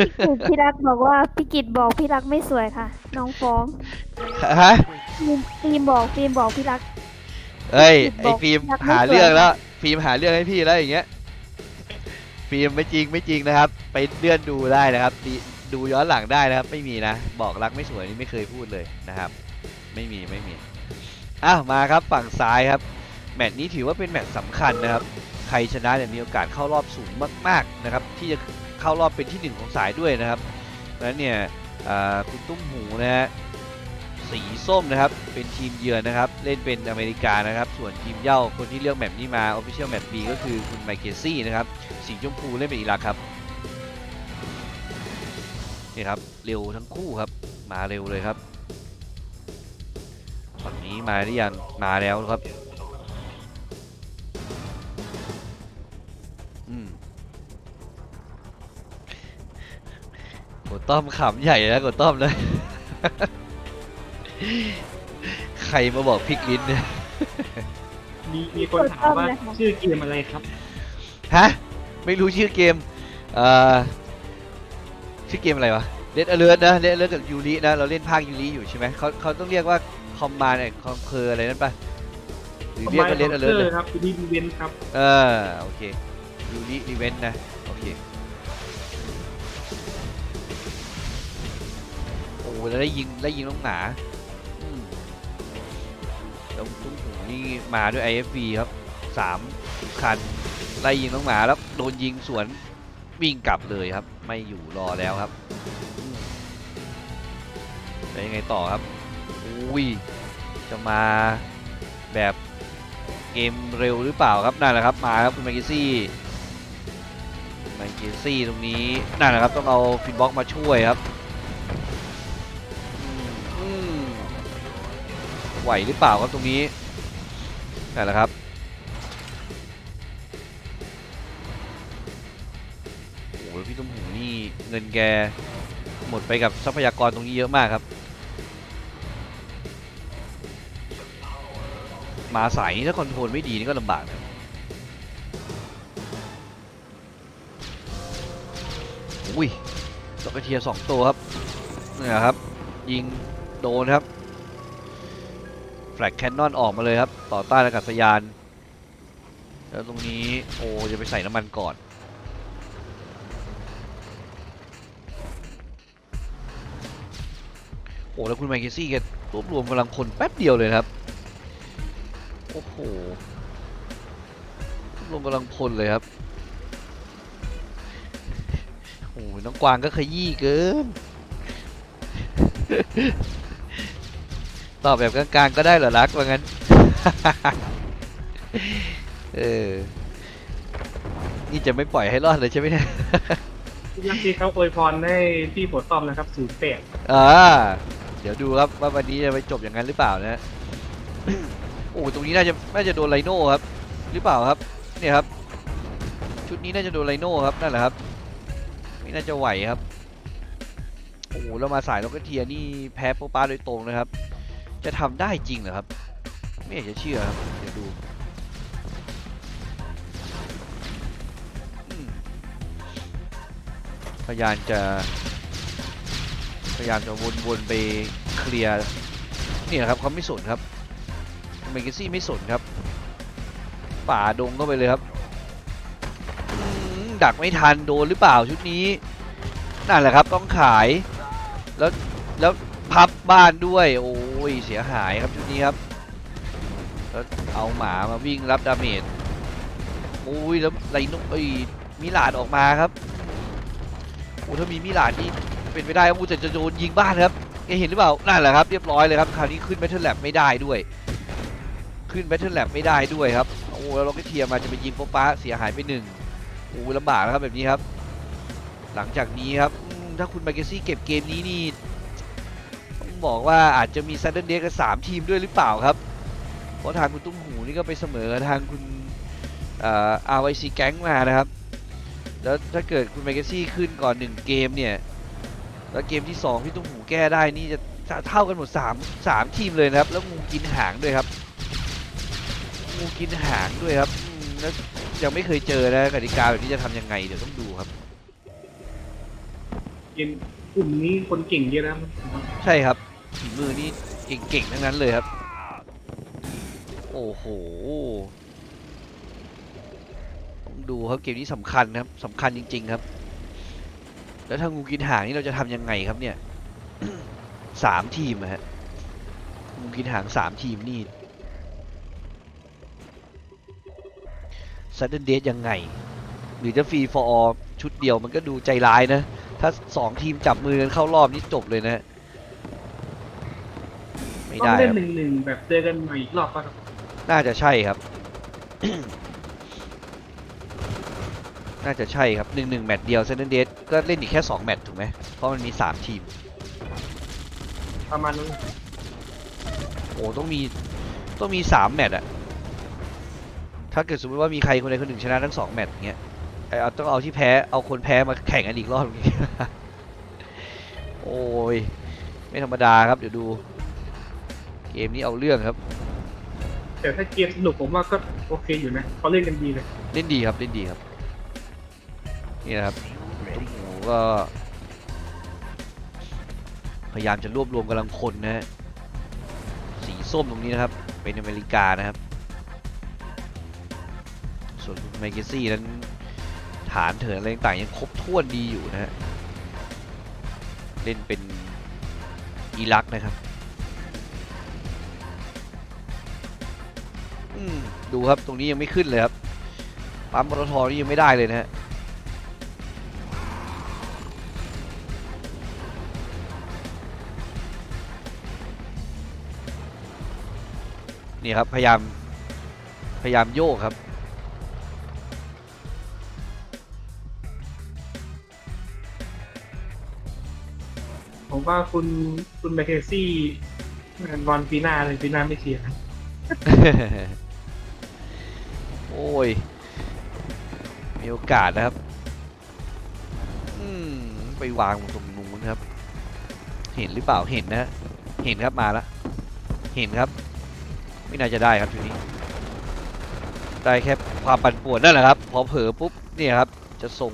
กิจพี่รักบอกว่าพี่กิจบอกพี่รักไม่สวยค่ะ น้องฟ้องฮะฟิล์มฟิล์มบอกฟิล์มบอกพี่รัก เอ้ยบไอ้อกฟิล์มอยากไม่หาสวยเรื่องแล้ว ฟิล์มหาเรื่องให้พี่แล้วอย่างเงี้ย ฟิล์มไม่จริงไม่จริงนะครับ ไปเลื่อนดูได้นะครับดีดูย้อนหลังได้นะครับ ไม่มีนะ บอกรักไม่สวยนี่ไม่เคยพูดเลยนะครับ ไม่มีไม่มีอ้าวมาครับฝั่งซ้ายครับ แมตช์นี้ถือว่าเป็นแมตช์สำคัญนะครับ ใครชนะเนี่ยมีโอกาสเข้ารอบสูงมาก ๆนะครับ ที่จะ เข้ารอบเป็นที่หนึ่งของสายด้วยนะครับนั้นเนี่ยคุณตุ้มหูนะฮะสีส้มนะครับ เป็นทีมเยือนนะครับ เล่นเป็นอเมริกานะครับ ส่วนทีมเย้าคนที่เลือกแมปนี้มา Official Map B ก็คือคุณไมเคิลซี่นะครับ สีชมพูเล่นเป็นอิรักครับ นี่ครับ เร็วทั้งคู่ครับ มาเร็วเลยครับฝั่งนี้มาหรือยังมาแล้วครับ ต้อมขำใหญ่นะกดต้อมเลย ใครมาบอกพลิกลิ้นเนี่ย มีมีคนถามว่าชื่อเกมอะไรครับ ฮะ ไม่รู้ชื่อเกม เอ่อ ชื่อเกมอะไรวะเลดอเลิร์นะเลดอเลิร์กับยูรินะ เราเล่นภาคยูริอยู่ใช่ไหมเขาเขาต้องเรียกว่าคอมมานด์คอมเพอร์อะไรนั่นปะหรือเรียกว่าเลดอเลิร์เลยครับดีดีเวนครับ เออ โอเคยูริอีเวนต์นะ โอเค โอ้แล้วได้ยิงได้ยิงน้องหนาอืมแล้วตุ้มหูนี่มาด้วย IFV ครับสามคันไล่ยิงน้องหมาแล้วโดนยิงสวนวิ่งกลับเลยครับ ไม่อยู่รอแล้วครับอืมแล้วยังไงต่อครับอุ้ยจะมาแบบเกมเร็วหรือเปล่าครับนั่นแหละครับมาครับคุณไมค์กิซี่ไมค์กิซี่ตรงนี้นั่นแหละครับต้องเอาฟินบ็อกมาช่วยครับ ไหวหรือเปล่าครับตรงนี้นั่นแหละครับโอ้โหพี่ต้มหูนี่เงินแกหมดไปกับทรัพยากรตรงนี้เยอะมากครับ มาสายนี่ถ้าคอนโทรลไม่ดีนี่ก็ลำบากนะอุ้ยตกเทียสองตัวครับเนี่ยครับ ยิงโดนครับ ลกแคนนอนออกมาเลยครับ ต่อต้านอากาศยาน แล้วตรงนี้โอ้จะไปใส่น้ำมันก่อน โอ้แล้วคุณไมค์เกซี่แกรวบรวมกำลังพลแป๊บเดียวเลยครับ โอ้โหรวบรวมกำลังพลเลยครับโอ้โหน้องกวางก็ขยี้เกิน ตอบแบบกลางๆก็ได้เหรอรักว่างั้น เออ นี่จะไม่ปล่อยให้รอดเลยใช่ไหมเนี่ย ยักษ์ที่เขาอวยพรให้พี่หัวต้อมนะครับศูนย์แปดอ่า เดี๋ยวดูครับว่าวันนี้จะไปจบอย่างนั้นหรือเปล่านะ โอ้ตรงนี้น่าจะน่าจะโดนไลโน่ครับ หรือเปล่าครับ เนี่ยครับ ชุดนี้น่าจะโดนไลโน่ครับนั่นแหละครับ ไม่น่าจะไหวครับ โอ้โหแล้วมาสายล็อกเกอร์เทียร์นี่แพ้โปป้าโดยตรงนะครับ จะทำได้จริงเหรอครับ ไม่อยากจะเชื่อครับ เดี๋ยวดูพยายามจะ พยายามจะวนๆไปเคลียร์นี่ยครับเขาไม่สนครับเมกิซี่ไม่สนครับ ป่าดงเข้าไปเลยครับดักไม่ทันโดนหรือเปล่าชุดนี้นั่นแหละครับต้องขายแล้วแล้ว พับบ้านด้วย โอ้ย เสียหายครับชุดนี้ครับแล้วเอาหมามาวิ่งรับดาเมจโอ้ยแล้วไรนุเอ้ยมิลาดออกมาครับโอ้ถ้ามีมิลาดนี่เป็นไปได้ว่ามูจะจะโดนยิงบ้านครับเห็นหรือเปล่านั่นแหละครับเรียบร้อยเลยครับคราวนี้ขึ้นแบทเทิลแลบไม่ได้ด้วย ขึ้นแบทเทิลแลบไม่ได้ด้วยครับโอ้แล้วล็อกเก็เทียร์มาจะไปยิงป๊ะป้าเสียหายไปหนึ่งโอ้ลำบากแล้วครับแบบนี้ครับ หลังจากนี้ครับถ้าคุณมาเกซี่เก็บเกมนี้นี่ บอกว่าอาจจะมีซันเดนเดกับสามทีมด้วยหรือเปล่าครับ เพราะทางคุณตุ้มหูนี่ก็ไปเสมอทางคุณเอ่อ RYC แก๊งมานะครับ แล้วถ้าเกิดคุณมาเกซี่ขึ้นก่อนหนึ่งเกมเนี่ย แล้วเกมที่ 2 พี่ตุ้มหูแก้ได้นี่จะเท่ากันหมด 3 3 ทีมเลยนะครับ แล้วงูกินหางด้วยครับ งูกินหางด้วยครับอืมแล้วยังไม่เคยเจอนะกติกาแบบนี้จะทำยังไงเดี๋ยวต้องดูครับกมกลุ่มนี้คนเก่งเยอะนะใช่ครับ ฝีมือนี่เก่งๆ ทั้งนั้นเลยครับ โอ้โหต้องดูครับเกมนี้สำคัญครับสำคัญจริง ๆ ครับ แล้วถ้างูกินหางนี่เราจะทำยังไงครับเนี่ยสามทีมอะฮะงูกินหางสามทีมนี่ซัดเดนเดยังไง หรือจะฟรีฟอร์ชุดเดียวมันก็ดูใจร้ายนะ ถ้าสองทีมจับมือกันเข้ารอบนี่จบเลยนะ ไม่ต้องได้เล่นครับหนึ่งหนึ่งแบบเจอกันใหม่อีกรอบป่ะครับน่าจะใช่ครับ น่าจะใช่ครับหนึ่งหนึ่งแมตช์เดียวเซนเดสก็เล่นอีกแค่สองแมตช์ถูกไหมเพราะมันมีสามทีม ประมาณนั้นโอ้ต้องมีต้องมีสามแมตช์อะถ้าเกิดสมมติว่ามีใครคนใดคนหนึ่งชนะทั้งสองแมตช์อย่างเงี้ยไอเอาต้องเอาที่แพ้เอาคนแพ้มาแข่งกันอีกรอบอย่างเงี้ยโอ้ยไม่ธรรมดาครับเดี๋ยวดู เกมนี้เอาเรื่องครับ แต่ถ้าเกมสนุกผมว่าก็โอเคอยู่นะเขาเล่นกันดีเลยเล่นดีครับเล่นดีครับ นี่นะครับตุ้มหูก็ พยายามจะรวบรวมกำลังคนนะฮะสีส้มตรงนี้นะครับ เป็นอเมริกานะครับ ส่วนคุณไมเกซี่นั้นฐานเถินอะไรต่างๆยังครบถ้วนดีอยู่นะฮะ เล่นเป็นอิรักนะครับ ดูครับตรงนี้ยังไม่ขึ้นเลยครับ ปั๊มปตทนี่ยังไม่ได้เลยนะฮะนี่ครับพยายามพยายามโยกครับผมว่าคุณคุณแมคเคซี่บอลปีหน้าเลยปีหน้าไม่เสียนะโอ้ย มีโอกาสนะครับ อืม ไปวางตรงนู้นครับ เห็นหรือเปล่า เห็นนะ เห็นครับมาแล้ว เห็นครับ ไม่น่าจะได้ครับทีนี้ ได้แค่ความปั่นป่วนนั่นแหละครับ พอเผลอปุ๊บ เนี่ยครับ จะส่ง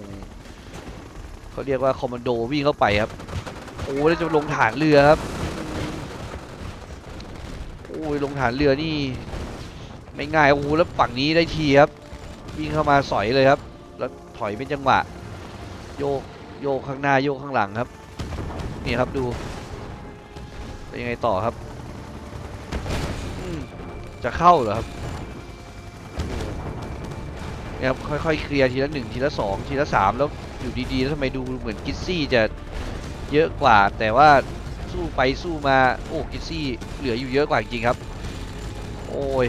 เขาเรียกว่าคอมมานโดวิ่งเข้าไปครับ โอ้แล้วจะลงฐานเรือครับ โอ้ยลงฐานเรือนี่ ไม่ง่ายโอ้โหแล้วฝั่งนี้ได้ทีครับวิ่งเข้ามาสอยเลยครับ แล้วถอยเป็นจังหวะ โยกโยกข้างหน้าโยกข้างหลังครับ นี่ครับดูเป็นยังไงต่อครับจะเข้าเหรอครับเนี่ยครับค่อยๆเคลียร์ทีละหนึ่งทีละสองทีละสามแล้วอยู่ดีๆแล้วทำไมดูเหมือนกิซซี่จะเยอะกว่า แต่ว่าสู้ไปสู้มาโอ้กิซซี่เหลืออยู่เยอะกว่าจริงครับ โอ้ย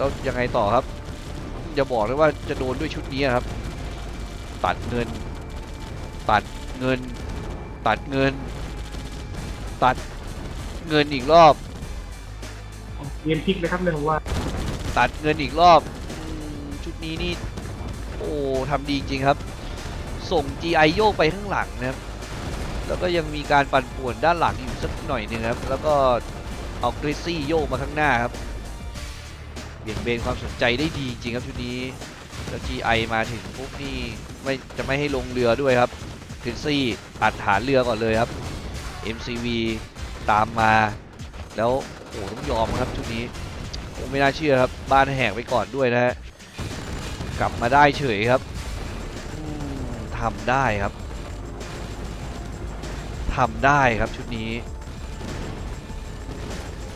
แล้วยังไงต่อครับ อย่าบอกเลยว่าจะโดนด้วยชุดนี้ครับ ตัดเงิน ตัดเงิน ตัดเงิน ตัดเงินอีกรอบ เกมพลิกนะครับเนี่ยผมว่าตัดเงินอีกรอบอืมชุดนี้นี่โอ้ทำดีจริงครับ ส่ง GI โยกไปข้างหลังนะครับ แล้วก็ยังมีการปั่นป่วนด้านหลังอยู่สักหน่อยหนึงครับ แล้วก็เอากริซซี่โยกมาข้างหน้าครับเบี่ยงเบนความสนใจได้ดีจริงครับชุดนี้แล้ว GI มาถึงปุ๊บนี่ไม่จะไม่ให้ลงเรือด้วยครับกริซซี่อัดฐานเรือก่อนเลยครับ MCV ตามมา แล้วโอ้ต้องยอมครับชุดนี้ผมไม่น่าเชื่อครับบ้านแหกไปก่อนด้วยนะฮะกลับมาได้เฉยครับทำได้ครับทำได้ครับชุดนี้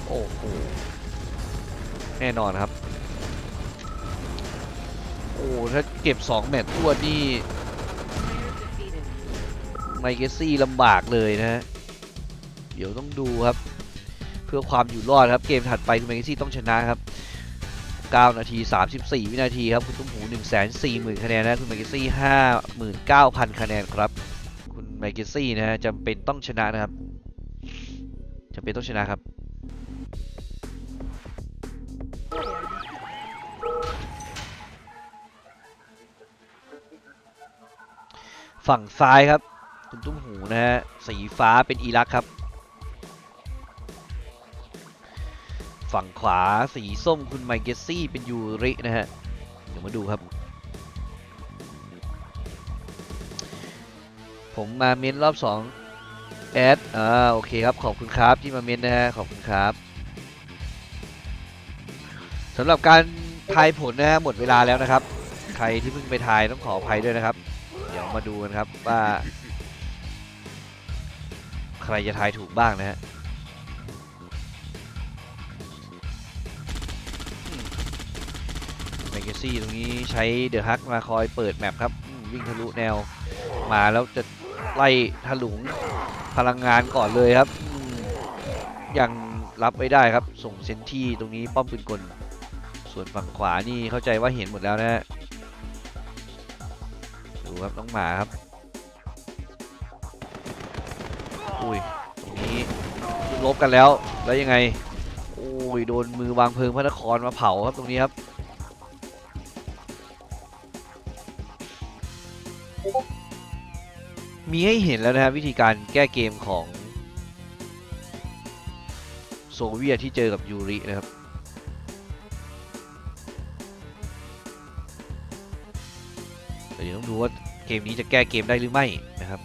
โอ้โหแน่นอนครับ อ้ถ้าเก็บ 2 แมตช์ทั่วนี่ไมเกซี่ลำบากเลยนะฮะ เดี๋ยวต้องดูครับ เพื่อความอยู่รอดครับ เกมถัดไปคุณไมเกซี่ต้องชนะครับ 9 นาที 34 วินาทีครับ คุณตุ้มหู 140,000 คะแนนนะ คุณไมเกซี่ 59,000 คะแนนครับ คุณไมเกซี่นะจำเป็นต้องชนะนะครับจำเป็นต้องชนะครับ ฝั่งซ้ายครับคุณตุ้มหูนะฮะ สีฟ้าเป็นอิรักครับ ฝั่งขวาสีส้มคุณไมเกซี่เป็นยูรินะฮะ เดี๋ยวมาดูครับ ผมมาเม้นรอบสองแอด อ่า โอเคครับ ขอบคุณครับที่มาเม้นนะฮะ ขอบคุณครับสำหรับการทายผลนะฮะ หมดเวลาแล้วนะครับ ใครที่เพิ่งไปทายต้องขออภัยด้วยนะครับ มาดูกันครับว่า ใครจะทายถูกบ้างนะฮะแมกซี่ตรงนี้ใช้เดอะฮักมาคอยเปิดแมปครับ วิ่งทะลุแนวมาแล้วจะไล่ถลุงพลังงานก่อนเลยครับ ยังรับไม่ได้ครับ ส่งเซนที่ตรงนี้ป้อมปืนกล ส่วนฝั่งขวานี่เข้าใจว่าเห็นหมดแล้วนะฮะ ดูครับน้องหมาครับ อุ้ย ตรงนี้ลบกันแล้ว แล้วยังไง โอ้ย โดนมือวางเพลิงพระนครมาเผาครับตรงนี้ครับ มีให้เห็นแล้วนะครับวิธีการแก้เกมของโซเวียตที่เจอกับยูรินะครับ เดี๋ยวต้องดูว่าเกมนี้จะแก้เกมได้หรือไม่นะครับ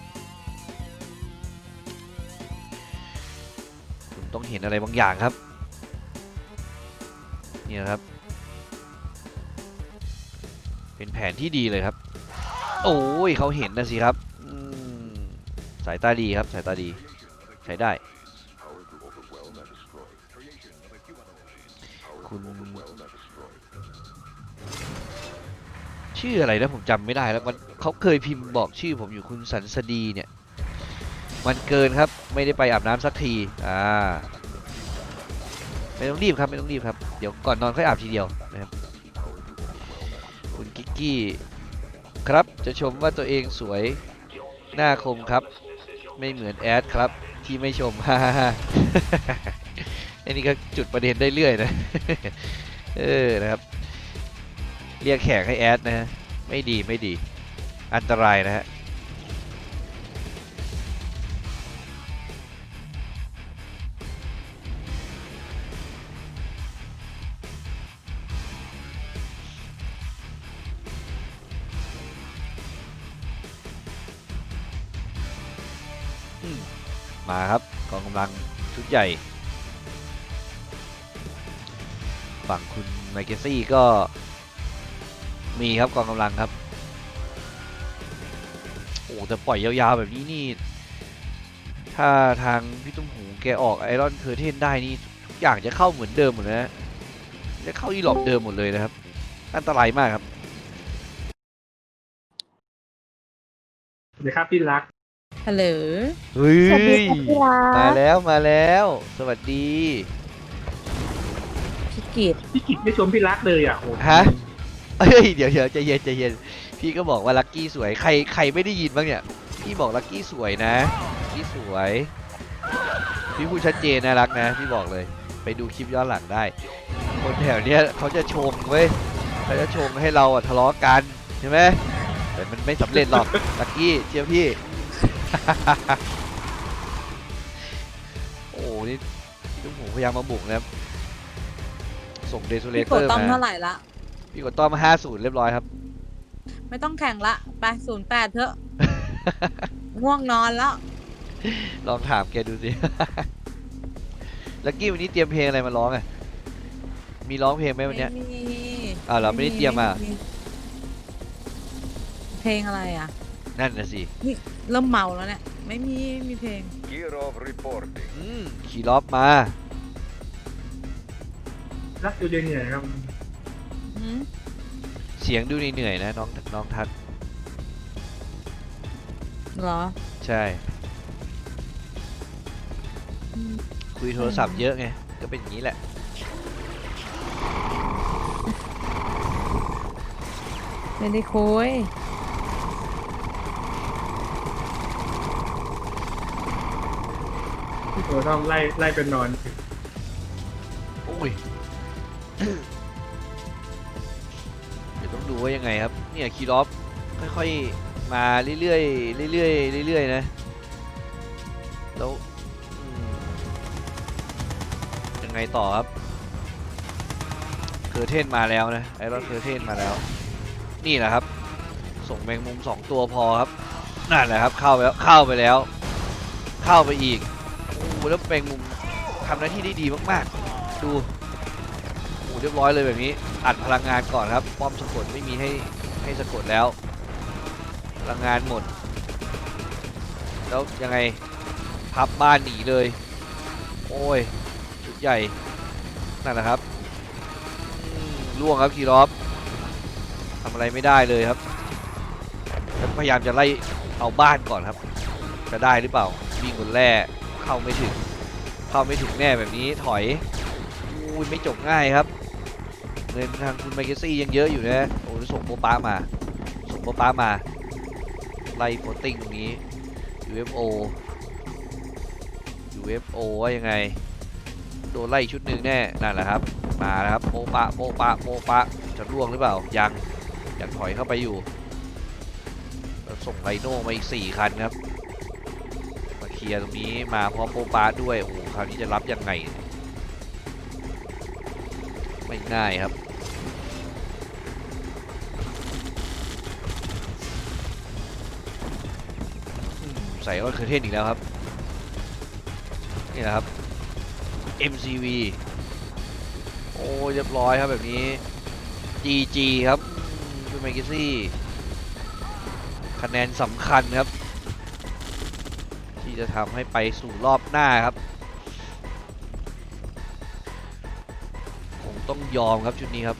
คุณต้องเห็นอะไรบางอย่างครับเนี่ยครับ เป็นแผนที่ดีเลยครับ โอ้ยเขาเห็นนะสิครับสายตาดีครับสายตาดี ใช้ได้ ชื่ออะไรนะผมจำไม่ได้แล้วมันเขาเคยพิมพ์บอกชื่อผมอยู่คุณสันสดีเนี่ย มันเกินครับไม่ได้ไปอาบน้ำสักทีอ่าไม่ต้องรีบครับไม่ต้องรีบครับเดี๋ยวก่อนนอนค่อยอาบทีเดียวนะครับคุณกิกกี้ครับจะชมว่าตัวเองสวยหน้าคมครับ ไม่เหมือนแอดครับ ที่ไม่ชมฮ่าฮ่าฮ่าอันนี้ก็จุดประเด็นได้เรื่อยนะเออนะครับ เรียกแขกให้แอดนะฮะ ไม่ดีไม่ดี อันตรายนะฮะมมาครับกองกำลังชุดใหญ่ ฝั่งคุณไมเกซี่ก็ มีครับกองกำลังครับ โอ้แต่ปล่อยยาวๆแบบนี้นี่ ถ้าทางพี่ตุ้มหูแกออกไอรอนเคอร์เทนได้นี่ทุกอย่างจะเข้าเหมือนเดิมหมดเลยนะจะเข้าอีหลอบเดิมหมดเลยนะครับ อันตรายมากครับสวัสดีครับพี่รัก ฮัลโหล เฮ้ยสวัสดีค่ะพี่รัมาก แล้วมาแล้ว สวัสดี พี่กิตพี่กิจไม่ชมพี่รักเลยอะโอ้โหฮะ เฮ้ยเดี๋ยวเดี๋ยวใจเย็นใจเย็นพี่ก็บอกว่าลักกี้สวยใครใครไม่ได้ยินบ้างเนี่ยพี่บอกลักกี้สวยนะลักกี้สวย พี่พูดชัดเจนนะรักนะ พี่บอกเลย ไปดูคลิปย้อนหลังได้ คนแถวเนี้ยเขาจะชงเว้ยเขาจะชงให้เราอะทะเลาะกันใช่ไหมแต่มันไม่สำเร็จหรอกลักกี้เชื่อพี่ โอ้นี่พี่ตุ้มหูพยายามมาบุกนะครับส่งเดซูเลพี่เตกอดร์ต้อมมา เท่าไหร่ละ พี่กดต้อมห้าศูนย์เรียบร้อยครับ ไม่ต้องแข่งละ ไปศูนย์แปดเถอะ ง่วงนอนแล้ว ลองถามแกดูสิ ลักกี้วันนี้เตรียมเพลงอะไรมาร้องอะ มีร้องเพลงไหมวันเนี้ย ไม่มีอ้าวเหรอไม่ได้เตรียมมา เพลงอะไรอะ นั่นนะสิ เริ่มเมาแล้วเนี่ย ไม่มีไม่มีเพลง Kirov reporting. อืม ขี่ล็อบมา รักอยู่เหนื่อยๆครับหืม เสียงดูเหนื่อยๆนะน้องน้องทักเหรอ ใช่ คุยโทรศัพท์เยอะไง ก็เป็นอย่างนี้แหละ ไม่ได้คุยพี่โตต้องไล่ไล่เป็นนอนโอ้ยเดี๋ย วอย่ายังไงครับ เนี่ยคีล็อบค่อยๆ มาเรื่อยๆเรื่อยๆเรื่อยๆนะ แล้วยังไงต่อครับ เคอร์เทนมาแล้วนะไอรอนเคอร์เทนมาแล้ว นี่แหละครับ ส่งแมงมุมสองตัวพอครับนั่นแหละครับเข้าไปแล้วเข้าไปแล้ว เข้าไปอีกโอ้แล้วเป็นมุมทำหน้าที่ได้ดีมากๆ ดู เรียบร้อยเลยแบบนี้ อัดพลังงานก่อนครับ ป้อมสะกดไม่มีให้ให้สะกดแล้ว พลังงานหมด แล้วยังไงพับบ้านหนีเลย โอ้ยชุดใหญ่ นั่นแหละครับล่วงครับคีรอฟทำอะไรไม่ได้เลยครับ พยายามจะไล่เอาบ้านก่อนครับ จะได้หรือเปล่าวิ่งบนแร่เข้าไม่ถึง เข้าไม่ถึงแน่แบบนี้ถอยอุ้ยไม่จบง่ายครับ เงินทางคุณไมเคิลซี่ยังเยอะอยู่นะโอ้ส่งโปป้ามา ส่งโปป้ามา ไล่โฟตติ้งตรงนี้ UFO UFO ว่ายังไง โดนไล่ชุดหนึ่งแน่ นั่นแหละครับ มาแล้วครับโปปะโปปะโปปะจะร่วงหรือเปล่า ยังยังถอยเข้าไปอยู่ ส่งไดโน่มาอีก 4 คันครับ มาเคลียร์ตรงนี้มาพร้อมโปปะด้วย โอ้คราวนี้จะรับยังไง ง่ายครับอืมใส่ว่าเคอร์เทนอีกแล้วครับ นี่แหละครับ MCV โอ้เรียบร้อยครับแบบนี้ GG ครับคุณไมคิซี่คะแนนสำคัญครับ ที่จะทำให้ไปสู่รอบหน้าครับ ต้องยอมครับชุดนี้ครับ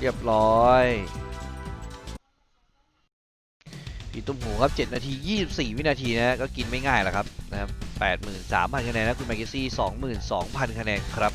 เรียบร้อยผีตุ้มหูครับ 7 นาที 24 วินาทีนะก็กินไม่ง่ายแหละครับนะครับ 83,000 คะแนนนะคุณแมกกิซี่ 22,000 คะแนนครับ